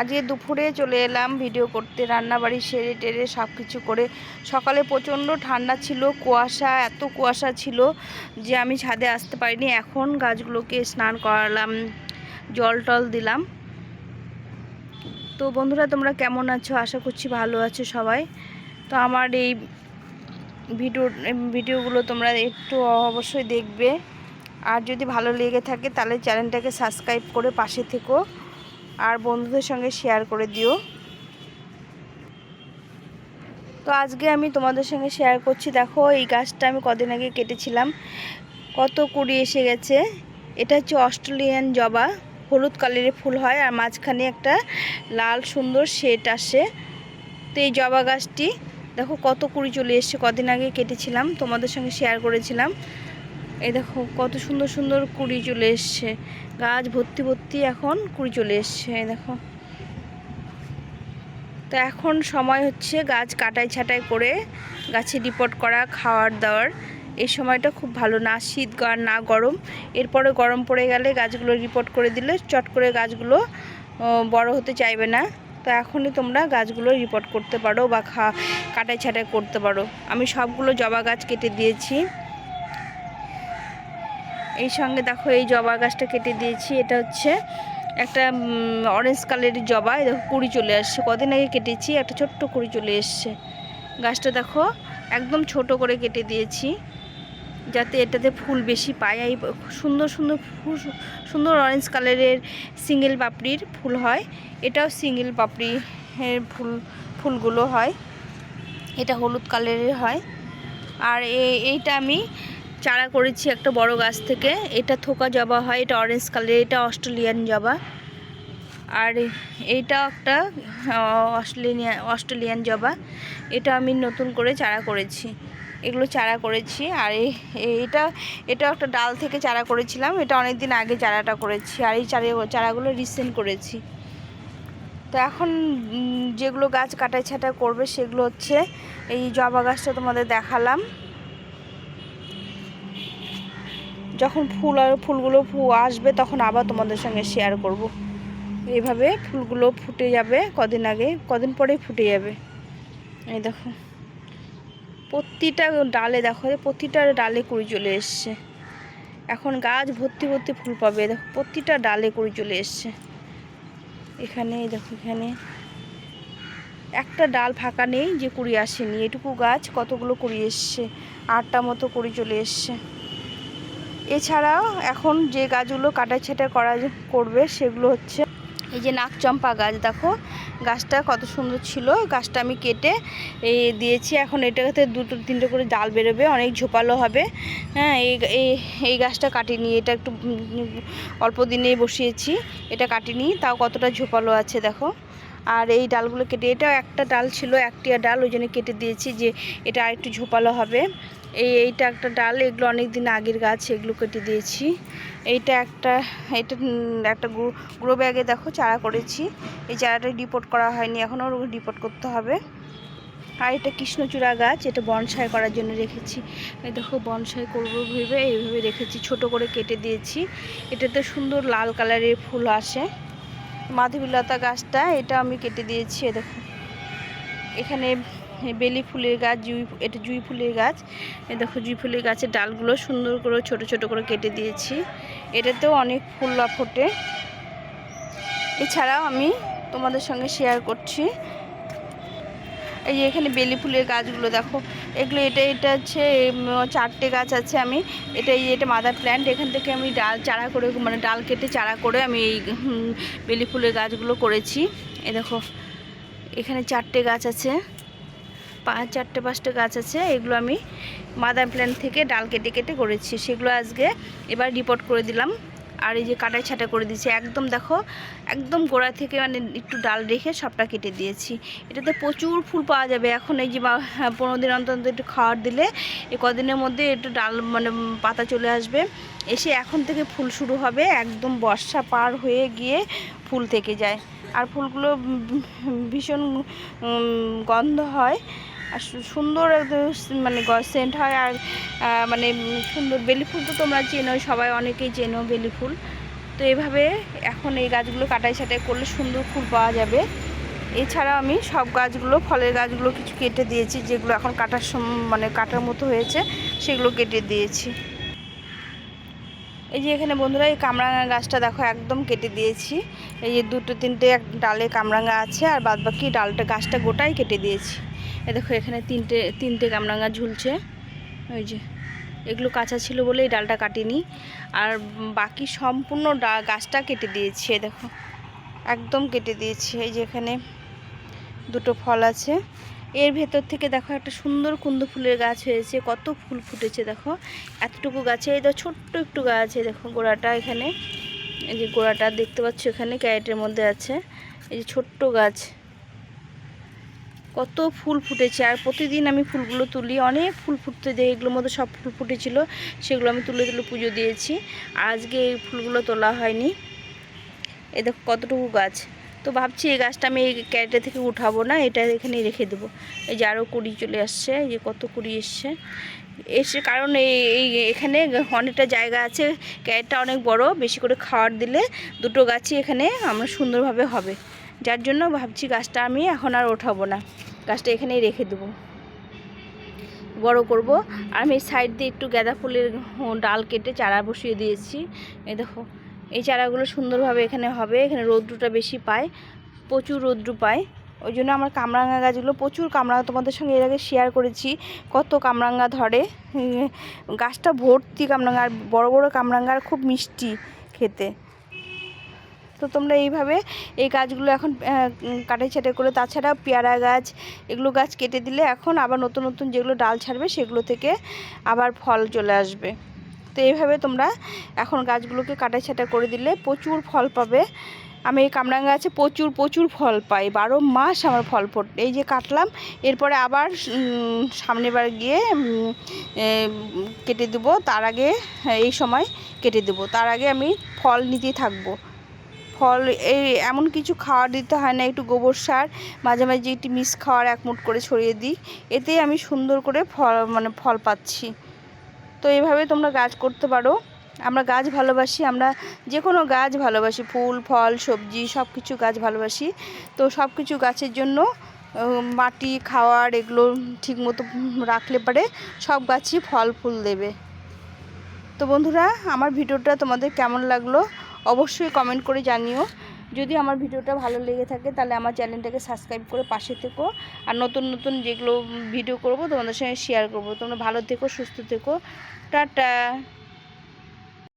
আজকে দুপুরে চলে এলাম ভিডিও করতে, রান্নাবাড়ি সেরে টেরে সব কিছু করে। সকালে প্রচণ্ড ঠান্ডা ছিল, কুয়াশা, এত কুয়াশা ছিল যে আমি ছাদে আসতে পারিনি। এখন গাছগুলোকে স্নান করালাম, জল টল দিলাম। তো বন্ধুরা, তোমরা কেমন আছো? আশা করছি ভালো আছো সবাই। তো আমার এই ভিডিও, ভিডিওগুলো তোমরা একটু অবশ্যই দেখবে। আর যদি ভালো লেগে থাকে, তাহলে চ্যানেলটাকে সাবস্ক্রাইব করে পাশে থেকো। আর বন্ধুদের সঙ্গে শেয়ার করে দিও। তো আজকে আমি তোমাদের সঙ্গে শেয়ার করছি, দেখো এই গাছটা আমি কদিন আগে কেটেছিলাম, কত কুড়ি এসে গেছে। এটা হচ্ছে অস্ট্রেলিয়ান জবা, হলুদ কালারের ফুল হয় আর মাঝখানে একটা লাল সুন্দর শেট আসে। তো এই জবা গাছটি, দেখো কত কুড়ি চলে এসছে, কদিন আগে কেটেছিলাম, তোমাদের সঙ্গে শেয়ার করেছিলাম। এই দেখো, কত সুন্দর সুন্দর কুড়ি চলে এসছে। গাছ ভর্তি ভর্তি এখন কুড়ি চলে এসছে, এই দেখো। তো এখন সময় হচ্ছে গাছ কাটাই ছাটাই করে গাছে রিপোর্ট করা, খাওয়ার দাওয়ার। এই সময়টা খুব ভালো, না শীত না গরম। এরপরে গরম পড়ে গেলে গাছগুলো রিপোর্ট করে দিলে চট করে গাছগুলো বড় হতে চাইবে না। তো এখনই তোমরা গাছগুলো রিপোর্ট করতে পারো বা খা, কাটাই ছাটাই করতে পারো। আমি সবগুলো জবা গাছ কেটে দিয়েছি। এই সঙ্গে দেখো এই জবা গাছটা কেটে দিয়েছি। এটা হচ্ছে একটা অরেঞ্জ কালারের জবা। দেখো কুড়ি চলে আসছে। কদিন আগে কেটেছি, একটা ছোট্ট কুড়ি চলে এসছে। গাছটা দেখো একদম ছোট করে কেটে দিয়েছি, যাতে এটাতে ফুল বেশি পায়। এই সুন্দর সুন্দর ফুল, সুন্দর অরেঞ্জ কালারের সিঙ্গেল পাপড়ির ফুল হয়। এটাও সিঙ্গেল পাপড়ি ফুল, ফুলগুলো হয়। এটা হলুদ কালারের হয়। আর এইটা আমি চারা করেছি একটা বড় গাছ থেকে। এটা থোকা জবা হয়, এটা অরেঞ্জ কালার এটা অস্ট্রেলিয়ান জবা। আর এইটা একটা অস্ট্রেলিয়ান অস্ট্রেলিয়ান জবা। এটা আমি নতুন করে চারা করেছি। এগুলো চারা করেছি। আর এই, এইটা, এটা একটা ডাল থেকে চারা করেছিলাম। এটা অনেক দিন আগে চারাটা করেছি। আর এই চারা, চারাগুলো রিসেন্ট করেছি। তো এখন যেগুলো গাছ কাটাই ছাটা করবে সেগুলো হচ্ছে এই জবা গাছটা তোমাদের দেখালাম। যখন ফুল আর ফুলগুলো আসবে তখন আবার তোমাদের সঙ্গে শেয়ার করব। এইভাবে ফুলগুলো ফুটে যাবে কদিন আগে, কদিন পরেই ফুটে যাবে। এই দেখো, প্রতিটা ডালে দেখো প্রতিটা ডালে কুড়ি চলে এসছে। এখন গাছ ভর্তি ভর্তি ফুল পাবে, দেখো, প্রতিটা ডালে কুড়ি চলে এসছে। এখানে দেখো, এখানে। একটা ডাল ফাঁকা নেই যে কুড়ি আসেনি, এটুকু গাছ কতগুলো কুড়ি এসছে, আটটা মতো কুড়ি চলে এসছে। এছাড়াও এখন যে গাছগুলো কাটা ছেটা করা করবে সেগুলো হচ্ছে এই যে নাকচম্পা গাছ, দেখো। গাছটা কত সুন্দর ছিল। গাছটা আমি কেটে এই দিয়েছি। এখন এটাতে দুটো, তিনটে করে ডাল বেরোবে, অনেক ঝোপালো হবে। হ্যাঁ এই এই গাছটা কাটিনি। এটা একটু অল্প দিনেই বসিয়েছি। এটা কাটিনি। তাও কতটা ঝোপালো আছে, দেখো। আর এই ডালগুলো কেটে, এটাও একটা ডাল ছিল, একটিয়া ডাল, ওই জন্য কেটে দিয়েছি যে এটা আরেকটু ঝোপালো হবে। এই এইটা একটা ডাল, এগুলো অনেক দিন আগের গাছ, এগুলো কেটে দিয়েছি। এইটা একটা, এটা একটা গ্রো ব্যাগে দেখো, চারা করেছি। এই চারাটা ডিপোর্ট করা হয়নি, এখনও ডিপোর্ট করতে হবে। আর এটা কৃষ্ণচূড়া গাছ, এটা বনসাই করার জন্য রেখেছি। এই দেখো, বনসাই করব ভেবে, এইভাবে রেখেছি, ছোট করে কেটে দিয়েছি। এটাতে সুন্দর লাল কালারের ফুল আসে। মাধবীলতা গাছটা, এটা আমি কেটে দিয়েছি এ দেখো। এখানে বেলি ফুলের গাছ, জুই এটা জুই ফুলের গাছ। দেখো জুই ফুলের গাছের ডালগুলো সুন্দর করে ছোট ছোট করে কেটে দিয়েছি। এটাতেও অনেক ফুল ফোটে। এছাড়াও আমি তোমাদের সঙ্গে শেয়ার করছি। এই যে এখানে বেলি ফুলের গাছগুলো দেখো। এগুলো এটা এটা হচ্ছে চারটে গাছ আছে আমি। এটা এই এটা মাদার প্ল্যান্ট এখান থেকে আমি ডাল চারা করে মানে ডাল কেটে চারা করে আমি এই বেলি ফুলের গাছগুলো করেছি। এ দেখো, এখানে চারটে গাছ আছে। চারটে পাঁচটা গাছ আছে এগুলো আমি মাদার প্ল্যান্ট থেকে ডাল কেটে কেটে করেছি। সেগুলো আজকে এবার রিপোর্ট করে দিলাম। আর এই যে কাটাই ছাটা করে দিয়েছি একদম দেখো একদম গোড়া থেকে মানে একটু ডাল রেখে সবটা কেটে দিয়েছি। এটাতে প্রচুর ফুল পাওয়া যাবে। এখন এই যে হ্যাঁ, পনেরো দিন অন্তর অন্তর একটু খাওয়ার দিলে এই কদিনের মধ্যে একটু ডাল মানে পাতা চলে আসবে। এসে এখন থেকে ফুল শুরু হবে। একদম বর্ষা পার হয়ে গিয়ে ফুল থেকে যায়। আর ফুলগুলো ভীষণ গন্ধ হয়। আর সুন্দর মানে সেন্ট হয় আর মানে সুন্দর বেলি ফুল তো তোমরা চেনো, সবাই অনেকেই চেনো বেলি ফুল। তো এভাবে এখন এই গাছগুলো কাটাই ছাটাই করলে সুন্দর ফুল পাওয়া যাবে। এছাড়া আমি সব গাছগুলো, ফলের গাছগুলো কিছু কেটে দিয়েছি, যেগুলো এখন কাটার মানে কাটার মতো হয়েছে, সেগুলো কেটে দিয়েছি। এই যে এখানে বন্ধুরা, এই কামরাঙা গাছটা দেখো একদম কেটে দিয়েছি। এই যে দুটো তিনটে এক ডালে কামরাঙা আছে আর বাদ বাকি ডালটা, গাছটা গোটাই কেটে দিয়েছি। এ দেখো এখানে তিনটে তিনটে কামরাঙা ঝুলছে। ওই যে, এগুলো কাঁচা ছিল বলে এই ডালটা কাটিনি। আর বাকি সম্পূর্ণ ডা, গাছটা কেটে দিয়েছি দেখো। একদম কেটে দিয়েছি। এই যে এখানে দুটো ফল আছে। এর ভেতর থেকে দেখো একটা সুন্দর কুন্দ ফুলের গাছ হয়েছে, কত ফুল ফুটেছে দেখো। এতটুকু গাছে, এই তো ছোট্ট একটু গাছ দেখো গোড়াটা এখানে। এই যে গোড়াটা দেখতে পাচ্ছ এখানে, ক্যারেটের মধ্যে আছে। এই যে ছোট্ট গাছ। কত ফুল ফুটেছে, আর প্রতিদিন আমি ফুলগুলো তুলি, অনেক ফুল ফুটতে দেয় এগুলোর মধ্যে সব ফুল ফুটেছিল, সেগুলো আমি তুলে তুলে পুজো দিয়েছি। আজকে এই ফুলগুলো তোলা হয়নি। এই দেখো কতটুকু গাছ। তো ভাবছি এই গাছটা আমি এই ক্যারেটে থেকে উঠাবো না, এটা এখানে রেখে দেবো। এই যে আরও কুড়ি চলে আসছে, এই যে কত কুড়ি এসছে। এসে কারণ এই এখানে অনেকটা জায়গা আছে, ক্যারেটটা অনেক বড়, বেশি করে খাওয়ার দিলে দুটো গাছই এখানে আমরা সুন্দরভাবে হবে। যার জন্য ভাবছি গাছটা আমি এখন আর ওঠাবো না, গাছটা এখানেই রেখে দেবো। বড় করব, আর আমি সাইড দিয়ে একটু গাঁদা ফুলের ডাল কেটে চারা বসিয়ে দিয়েছি, এই দেখো। এই চারাগুলো সুন্দরভাবে এখানে হবে, এখানে রৌদ্রটা বেশি পায়, প্রচুর রৌদ্র পায়। ওই জন্য আমার কামরাঙা গাছগুলো, প্রচুর কামরাঙা তোমাদের সঙ্গে এর আগে শেয়ার করেছি, কত কামরাঙা ধরে। গাছটা ভর্তি কামরাঙা আর বড় বড় কামরাঙা আর খুব মিষ্টি খেতে। তো তোমরা এইভাবে এই গাছগুলো এখন কাটাই ছাটাই করে তাছাড়া পেয়ারা গাছ, এগুলো গাছ কেটে দিলে এখন আবার নতুন নতুন যেগুলো ডাল ছাড়বে, সেগুলো থেকে আবার ফল চলে আসবে। তো এইভাবে তোমরা এখন গাছগুলোকে কাটাই ছাটাই করে দিলে প্রচুর ফল পাবে। আমি এই কামরাঙা গাছে প্রচুর প্রচুর ফল পাই। বারো মাস আমার ফল ফোট এই যে কাটলাম এরপরে আবার উম, সামনের বার গিয়ে কেটে দেবো। তার আগে এই সময় কেটে দেবো। তার আগে আমি ফল নিতেই থাকব। ফল এই এমন কিছু খাওয়ার দিতে হয় না একটু গোবর সার মাঝে মাঝে একটু মিক্স খাওয়ার এক মুঠ করে ছড়িয়ে দিই। এতেই আমি সুন্দর করে ফল মানে ফল পাচ্ছি। তো এইভাবে তোমরা গাছ করতে পারো। আমরা গাছ ভালোবাসি, আমরা যে কোনো গাছ ভালোবাসি, ফুল, ফল, সবজি সব কিছু গাছ ভালোবাসি। তো সব কিছু গাছের জন্য মাটি, খাওয়ার এগুলো ঠিকমতো রাখলে পারে, সব গাছই ফল, ফুল দেবে। তো বন্ধুরা, আমার ভিডিওটা তোমাদের কেমন লাগল? অবশ্যই কমেন্ট করে জানিও। যদি আমার ভিডিওটা ভালো লেগে থাকে, তাহলে আমার চ্যানেলটাকে সাবস্ক্রাইব করে পাশে থেকো। আর নতুন নতুন যেগুলো ভিডিও করব, তোমাদের সঙ্গে শেয়ার করব। তোমরা ভালো থেকো, সুস্থ থেকো। টাটা!